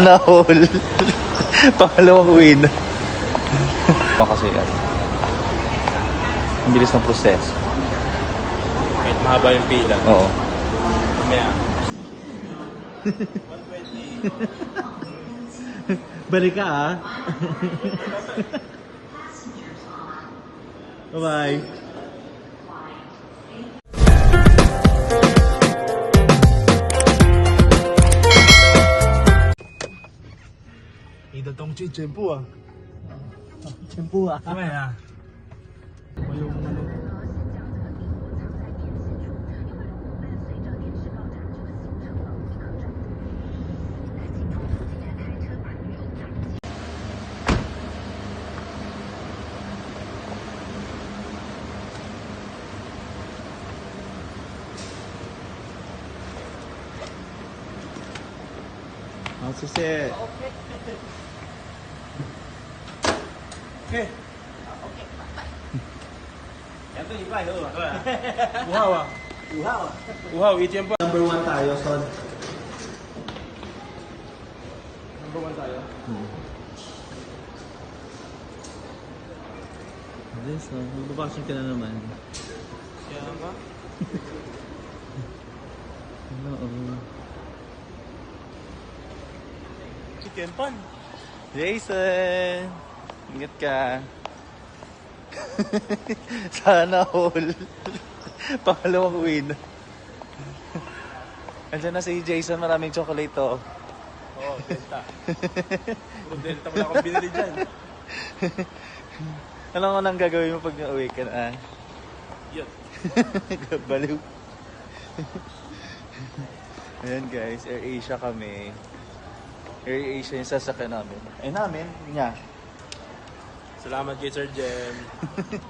Na all. Pangalawang win. kasi ano. Ang bilis ng proseso. Kahit mahaba yung pila. Oo. Mamaya. Balik ka ah. Bye-bye. 你的东西全部啊。全部啊。对啊。我有好，谢谢。Okay. Okay, bye-bye. Yan to iba, yun. Uhaw ah. Uhaw ah. Uhaw, ATM pa. Number one tayo, son. Number one tayo? Hmm. Oo. Hindi, so, magbabakasyon ka na naman. Kaya ba? Oo. Chicken pan. Jason! Ingat ka. Sana all. Pangalawang win. Andiyan na si Jason, maraming chocolate to. Oo, oh, Delta. Puro Delta wala akong binili dyan. Alam ko nang gagawin mo pag nauwi ka na. Yun. Baliw. Ayan guys, Air Asia kami. Air Asia yung sasakyan namin. Ay namin, niya. Salamat kay Sir Jem.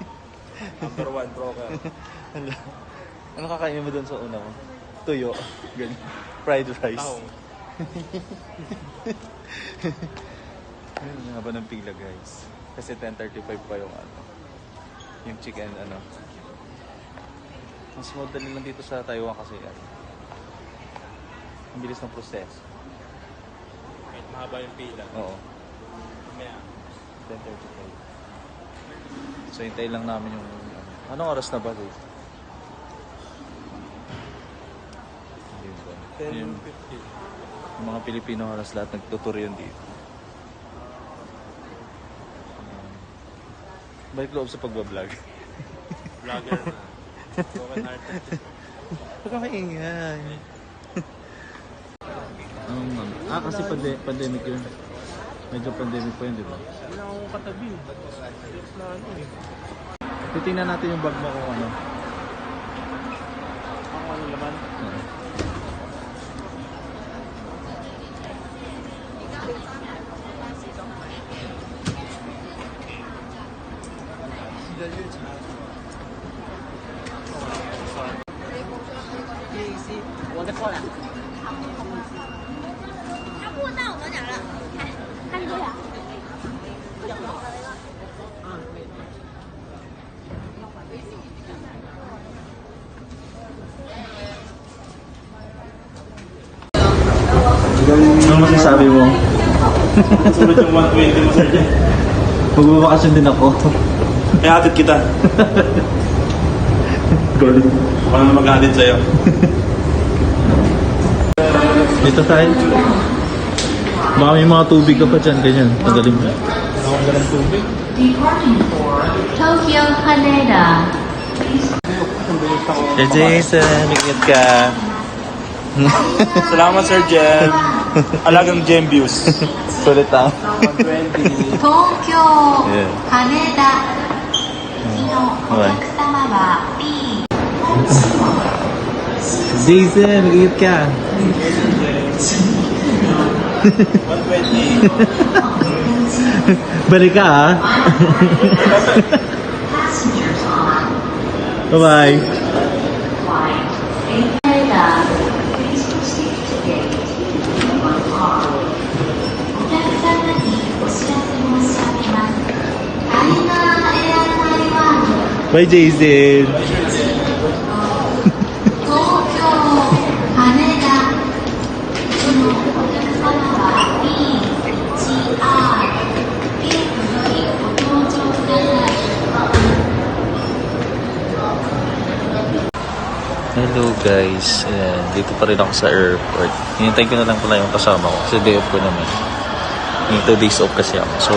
Number one broker. Ano, ano kakainin mo doon sa una mo? Tuyo. Ganyan. Fried rice. Ayun, ang haba ng pila guys. Kasi 10.35 pa yung ano. Yung chicken ano. Mas madali lang dito sa Taiwan kasi ano. Ang bilis ng proseso. Kahit mahaba yung pila. Oo. Mamaya. 10.35. So hintay lang namin yung ano. Anong oras na ba guys? Hindi ba? Yung, 10.50. yung mga Pilipino halos lahat nagtutur yun dito. Um, balik loob sa pagbablog. Vlogger na. Broken hearted. Huwag ka maingay. Ah, kasi pande pandemic yun. Medyo pandemic pa yun, di ba? Wala akong katabi. Yes na ano eh. Titingnan natin yung bag mo kung ano. Ako ano laman? Oo. Ano masasabi mo? Sunod yung 120 mo Sir. Magbabakasyon din ako. Kaya hatid kita. Girl. Ako naman mag-hatid sa'yo. Dito tayo. Baka may mga tubig ka pa dyan, ganyan. Tanggalin mo. Dalang tubig. Departing for Tokyo Haneda. Hey Jason, ingat ka. Salamat Sir Jem. Alagang Jem views. Sulit ah. 120. 東京 Yeah. 羽田次のお客様は B Jason, ingat ka. 120. Balik ka ah. Bye-bye. Bye, Jason. Hello guys, Ayan, dito pa rin ako sa airport. Hinintay ko na lang pala yung kasama ko kasi day off ko naman. Yung 2 days off kasi ako. So,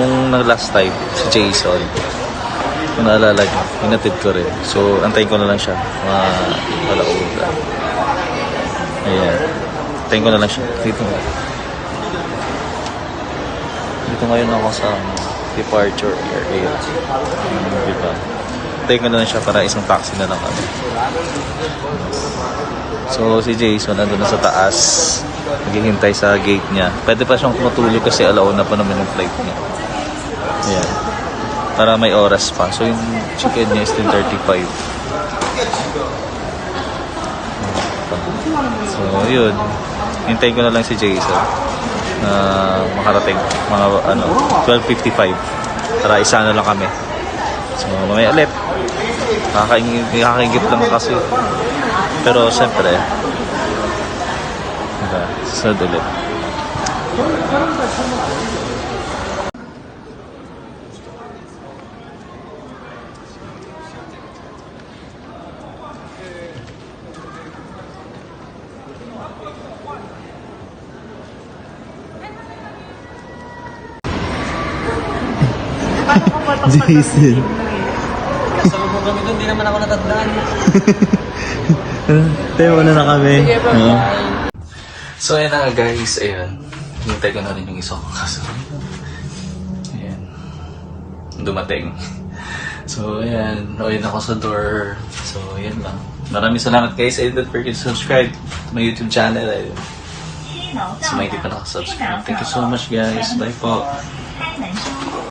yung last time, si Jason, naalala niyo, hinatid ko rin. So, antayin ko na lang siya. Mga palauga. Ayan. Antayin ko na lang siya. Dito nga. Dito ngayon ako sa ano, departure area. Hmm, di ba? Antayin ko na lang siya para isang taxi na lang kami. So, si Jason nandun na sa taas. Naghihintay sa gate niya. Pwede pa siyang matulog kasi alauna pa naman yung flight niya. Ayan. Para may oras pa. So, yung chicken niya is 10.35. So, yun. Hintayin ko na lang si Jason na makarating. Mga ano, 12.55. Para isa na lang kami. So, mamaya ulit. Kakaingit, kakaingit lang kasi. Pero, siyempre, diba, ulit. Jason. Kasalubong eh. kami doon, hindi naman ako natatandaan. Tayo muna na kami. Sige, bye-bye. So, ayan na guys. Ayan. Hintay ko na rin yung isa kong kaso. Ayan. Dumating. So, ayan. Ayan ako sa door. So, ayan lang. Maraming salamat guys. And don't forget to subscribe to my YouTube channel. Ayan. So, may hindi pa nakasubscribe. Thank you so much guys. Bye po.